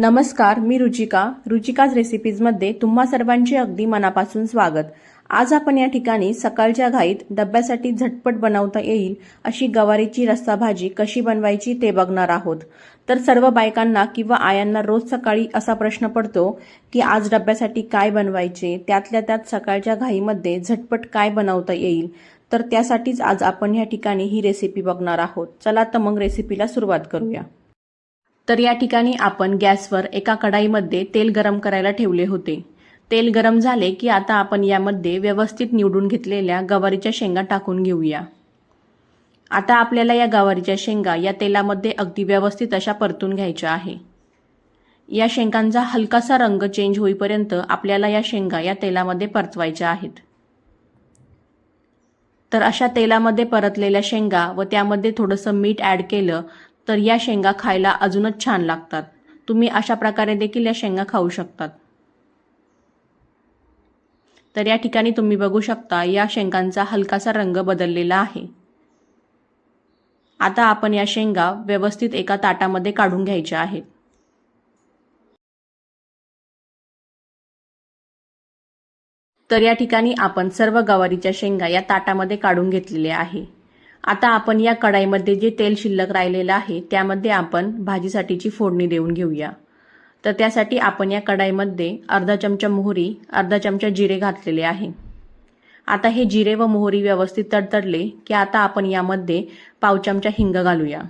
नमस्कार मी रुचिका. रुचिकाज रेसिपीजमध्ये तुम्हा सर्वांचे अगदी मनापासून स्वागत. आज आपण या ठिकाणी सकाळच्या घाईत डब्यासाठी झटपट बनवता येईल अशी गवारीची रस्सा भाजी कशी बनवायची ते बघणार आहोत. तर सर्व बायकांना किंवा आयांना रोज सकाळी असा प्रश्न पडतो की आज डब्यासाठी काय बनवायचे त्यातल्या त्यात सकाळच्या घाईमध्ये झटपट काय बनवता येईल. तर त्यासाठीच आज आपण या ठिकाणी ही रेसिपी बघणार आहोत. चला तर मग रेसिपीला सुरुवात करूया. तर या ठिकाणी आपण गॅसवर एका कढाईमध्ये तेल गरम करायला ठेवले होते. तेल गरम झाले की आता आपण यामध्ये व्यवस्थित निवडून घेतलेल्या गवारीच्या शेंगा टाकून घेऊया. आता आपल्याला या गवारीच्या शेंगा या तेलामध्ये अगदी व्यवस्थित अशा परतून घ्यायच्या आहे. या शेंगांचा हलकासा रंग चेंज होईपर्यंत आपल्याला या शेंगा या तेलामध्ये परतवायच्या आहेत. तर अशा तेलामध्ये परतलेल्या शेंगा व त्यामध्ये थोडंसं मीठ ॲड केलं तर या शेंगा खायला अजूनच छान लागतात. तुम्ही अशा प्रकारे देखील या शेंगा खाऊ शकतात. तर या ठिकाणी तुम्ही बघू शकता या शेंगांचा हलकासा रंग बदललेला आहे. आता आपण या शेंगा व्यवस्थित एका ताटामध्ये काढून घ्यायच्या आहेत. तर या ठिकाणी आपण सर्व गवारीच्या शेंगा या ताटामध्ये काढून घेतलेल्या आहे. आता आपण या कढाईमध्ये जे तेल शिल्लक राहिलेलं आहे त्यामध्ये आपण भाजीसाठीची फोडणी देऊन घेऊया. तर त्यासाठी आपण या कढाईमध्ये अर्धा चमचा मोहरी अर्धा चमचा जिरे घातलेले आहे. आता हे जिरे व मोहरी व्यवस्थित तडतडले की आता आपण यामध्ये पाव चमचा हिंग घालूया.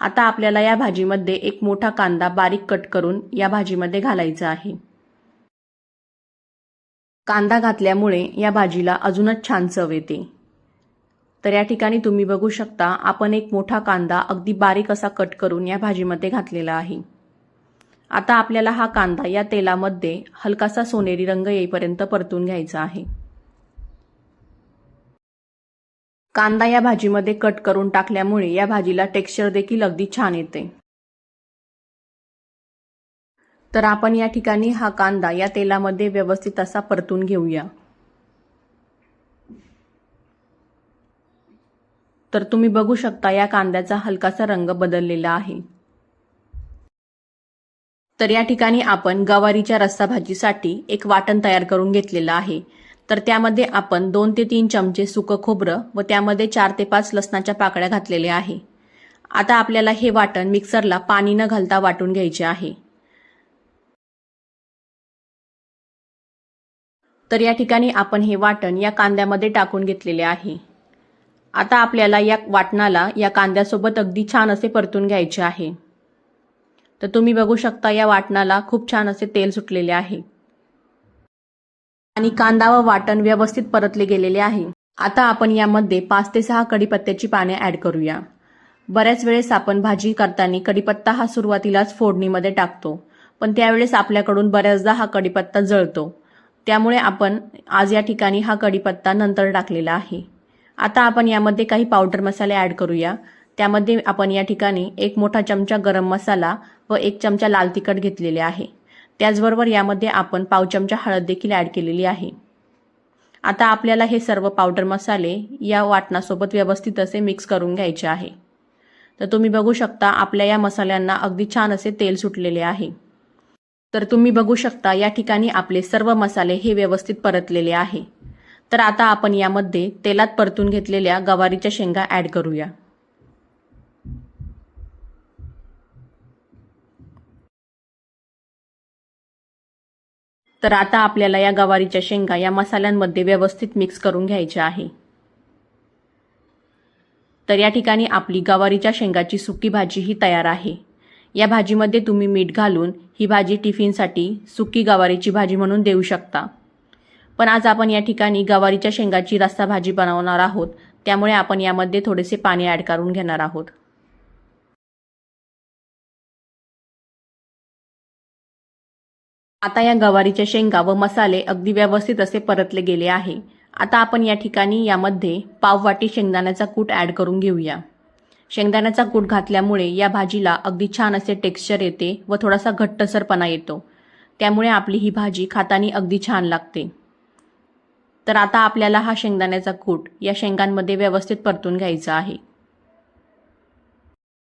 आता आपल्याला या भाजीमध्ये एक मोठा कांदा बारीक कट करून या भाजीमध्ये घालायचा आहे. कांदा घातल्यामुळे या भाजीला अजूनच छान चव येते. तर या ठिकाणी तुम्ही बघू शकता आपण एक मोठा कांदा अगदी बारीक असा कट करून या भाजीमध्ये घातलेला आहे. आता आपल्याला हा कांदा या तेलामध्ये हलकासा सोनेरी रंग येईपर्यंत परतून घ्यायचा आहे. कांदा या भाजीमध्ये कट करून टाकल्यामुळे या भाजीला टेक्स्चर देखील अगदी छान येते. तर आपण या ठिकाणी हा कांदा या तेलामध्ये व्यवस्थित असा परतून घेऊया. तर तुम्ही बघू शकता या कांद्याचा हलकासा रंग बदललेला आहे. तर या ठिकाणी आपण गवारीच्या रस्सा भाजीसाठी एक वाटण तयार करून घेतलेलं आहे. तर त्यामध्ये आपण दोन ते तीन चमचे सुकं खोबरं व त्यामध्ये चार ते पाच लसणाच्या पाकळ्या घातलेल्या आहे. आता आपल्याला हे वाटण मिक्सरला पाणी न घालता वाटून घ्यायचे आहे. तर या ठिकाणी आपण हे वाटण या कांद्यामध्ये टाकून घेतलेले आहे. आता आपल्याला या वाटणाला या कांद्यासोबत अगदी छान असे परतून घ्यायचे आहे. तर तुम्ही बघू शकता या वाटणाला खूप छान असे तेल सुटलेले आहे. आणि कांदा व वाटण व्यवस्थित परतले गेलेले आहे. आता आपण यामध्ये पाच ते सहा कडीपत्त्याची पाने ऍड करूया. बऱ्याच वेळेस आपण भाजी करताना कडीपत्ता हा सुरुवातीलाच फोडणीमध्ये टाकतो पण त्यावेळेस आपल्याकडून बऱ्याचदा हा कडीपत्ता जळतो. त्यामुळे आपण आज या ठिकाणी हा कडीपत्ता नंतर टाकलेला आहे. आता आपण यामध्ये काही पावडर मसाले ॲड करूया. त्यामध्ये आपण या ठिकाणी एक मोठा चमचा गरम मसाला व एक चमचा लाल तिखट घेतलेले आहे. त्याचबरोबर यामध्ये आपण पाव चमचा हळद देखील ॲड केलेली आहे. आता आपल्याला हे सर्व पावडर मसाले या वाटणासोबत व्यवस्थित असे मिक्स करून घ्यायचे आहे. तर तुम्ही बघू शकता आपल्या या मसाल्यांना अगदी छान असे तेल सुटलेले आहे. तर तुम्ही बघू शकता या ठिकाणी आपले सर्व मसाले हे व्यवस्थित परतलेले आहे. तर आता आपण यामध्ये तेलात परतून घेतलेल्या गवारीच्या शेंगा ॲड करूया. तर आता आपल्याला या गवारीच्या शेंगा या मसाल्यांमध्ये व्यवस्थित मिक्स करून घ्यायच्या आहे. तर या ठिकाणी आपली गवारीच्या शेंगाची सुकी भाजी ही तयार आहे. या भाजीमध्ये तुम्ही मीठ घालून ही भाजी टिफिनसाठी सुकी गवारीची भाजी म्हणून देऊ शकता. पण आज आपण या ठिकाणी गवारीच्या शेंगाची रस्सा भाजी बनवणार आहोत. त्यामुळे आपण यामध्ये थोडेसे पाणी ॲड करून घेणार आहोत. आता या गवारीच्या शेंगा व मसाले अगदी व्यवस्थित असे परतले गेले आहे. आता आपण या ठिकाणी यामध्ये पाववाटी शेंगदाण्याचा कूट ॲड करून घेऊया. शेंगदाण्याचा कूट घातल्यामुळे या भाजीला अगदी छान असे टेक्स्चर येते व थोडासा घट्टसरपणा येतो. त्यामुळे आपली ही भाजी खातानी अगदी छान लागते. तर आता आपल्याला हा शेंगदाण्याचा कूट या शेंगांमध्ये व्यवस्थित परतून घ्यायचा आहे.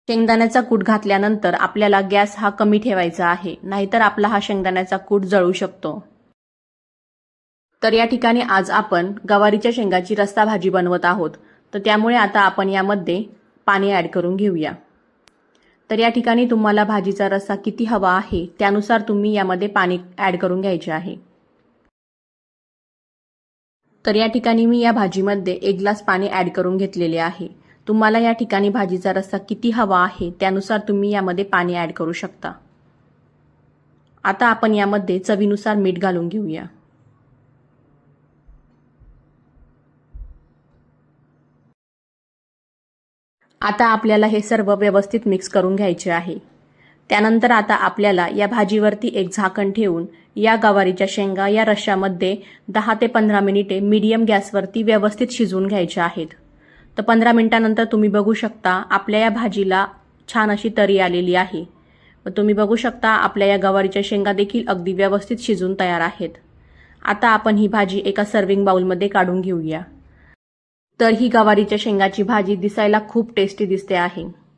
शेंगदाण्याचा कूट घातल्यानंतर आपल्याला गॅस हा कमी ठेवायचा आहे नाहीतर आपला हा शेंगदाण्याचा कूट जळू शकतो. तर या ठिकाणी आज आपण गवारीच्या शेंगाची रस्ता भाजी बनवत आहोत तर त्यामुळे आता आपण यामध्ये पाणी ॲड करून घेऊया. तर या ठिकाणी तुम्हाला भाजीचा रस्सा किती हवा आहे त्यानुसार तुम्ही यामध्ये पाणी ॲड करून घ्यायचे आहे. तर या ठिकाणी मी या भाजीमध्ये एक ग्लास पाणी ॲड करून घेतलेले आहे. तुम्हाला या ठिकाणी भाजीचा रस्सा किती हवा आहे त्यानुसार तुम्ही यामध्ये पाणी ॲड करू शकता. आता आपण यामध्ये चवीनुसार मीठ घालून घेऊया. आता आपल्याला हे सर्व व्यवस्थित मिक्स करून घ्यायचे आहे. त्यानंतर आता आपल्याला या भाजीवरती एक झाकण ठेवून या गवारीच्या शेंगा या रश्श्यामध्ये दहा ते पंधरा मिनिटे मीडियम गॅसवरती व्यवस्थित शिजवून घ्यायच्या आहेत. तर पंधरा मिनिटानंतर तुम्ही बघू शकता आपल्या या भाजीला छान अशी तरी आलेली आहे. व तुम्ही बघू शकता आपल्या या गवारीच्या शेंगा देखील अगदी व्यवस्थित शिजून तयार आहेत. आता आपण ही भाजी एका सर्विंग बाउलमध्ये काढून घेऊया. तर ही गवारीच्या शेंगाची भाजी दिसायला खूप टेस्टी दिसते आहे.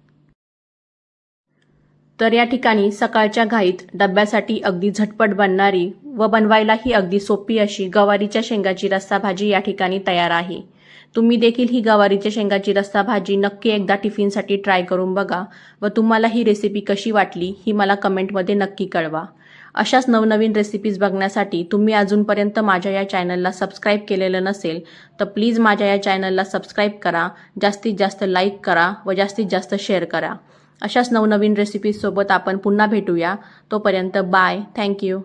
तर या ठिकाणी सकाळच्या घाईत डब्यासाठी अगदी झटपट बनणारी व बनवायलाही अगदी सोपी अशी गवारीच्या शेंगाची रस्सा भाजी या ठिकाणी तयार आहे. तुम्ही देखील ही गवारीच्या शेंगाची रस्सा भाजी नक्की एकदा टिफिनसाठी ट्राय करून बघा व तुम्हाला ही रेसिपी कशी वाटली ही मला कमेंटमध्ये नक्की कळवा. अशाच नवनवीन रेसिपीज बघण्यासाठी तुम्ही अजूनपर्यंत माझ्या या चॅनलला सबस्क्राईब केलेलं नसेल तर प्लीज माझ्या या चॅनलला सबस्क्राईब करा जास्तीत जास्त लाईक करा व जास्तीत जास्त शेअर करा. अशाच नवनवीन रेसिपीजसोबत आपण पुन्हा भेटूया. तोपर्यंत बाय थँक्यू